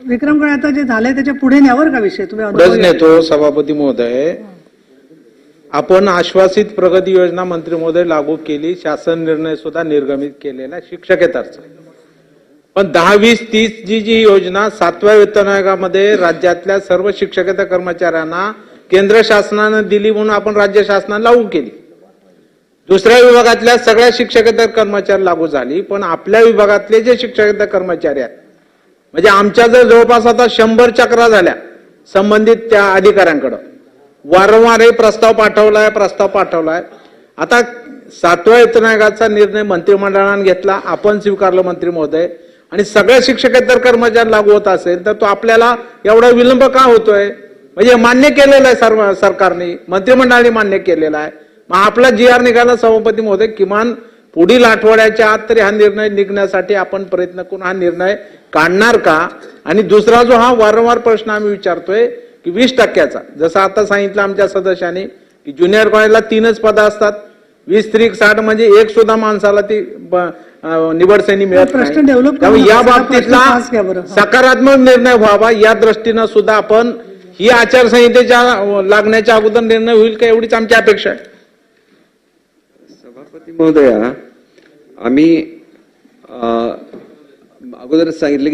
विक्रमकडे आता जे झालंय त्याच्या पुढे न्यावर का विषय? तुम्ही नेतो सभापती महोदय. आपण आश्वासित प्रगती योजना मंत्री महोदय लागू केली शासन निर्णय सुद्धा निर्गमित केलेला आहे शिक्षकेतरचा पण दहा वीस तीस जी जी योजना सातव्या वेतन आयोगामध्ये राज्यातल्या सर्व शिक्षकेतर कर्मचाऱ्यांना केंद्र शासनानं दिली म्हणून आपण राज्य शासनाने लागू केली. दुसऱ्या विभागातल्या सगळ्या शिक्षकेतर कर्मचारी लागू झाली पण आपल्या विभागातले जे शिक्षकेतर कर्मचारी आहेत म्हणजे आमच्या जर जवळपास आता शंभर चक्रा झाल्या संबंधित त्या अधिकाऱ्यांकडं. वारंवार हे प्रस्ताव पाठवलाय प्रस्ताव पाठवलाय. आता सातव्या वेतन आयोगाचा निर्णय मंत्रिमंडळाने घेतला आपण स्वीकारलं मंत्री महोदय. आणि सगळ्या शिक्षकेतर कर्मचारी लागू होत असेल तर तो आपल्याला एवढा विलंब का होतोय? म्हणजे मान्य केलेलं आहे सर्व सरकारने मंत्रिमंडळाने मान्य केलेलं आहे. मग आपला जी आर निघाला सभापती महोदय किमान पुढील आठवड्याच्या आत तरी हा निर्णय निघण्यासाठी आपण प्रयत्न करून हा निर्णय काढणार का? आणि दुसरा जो हा वारंवार प्रश्न आम्ही विचारतोय की वीस टक्क्याचा जसं आता सांगितलं आमच्या सदस्यांनी की ज्युनियर कॉलेजला तीनच पदं असतात. वीस त्रिक साठ म्हणजे एक सुद्धा माणसाला ती निवड श्रेणी मिळत त्यामुळे या बाबतीतला. सकारात्मक निर्णय व्हावा या दृष्टीनं सुद्धा आपण ही आचारसंहितेच्या लागण्याच्या अगोदर निर्णय होईल का एवढीच आमची अपेक्षा आहे. सभापती महोदया आम्ही अगोदरच सांगितलं की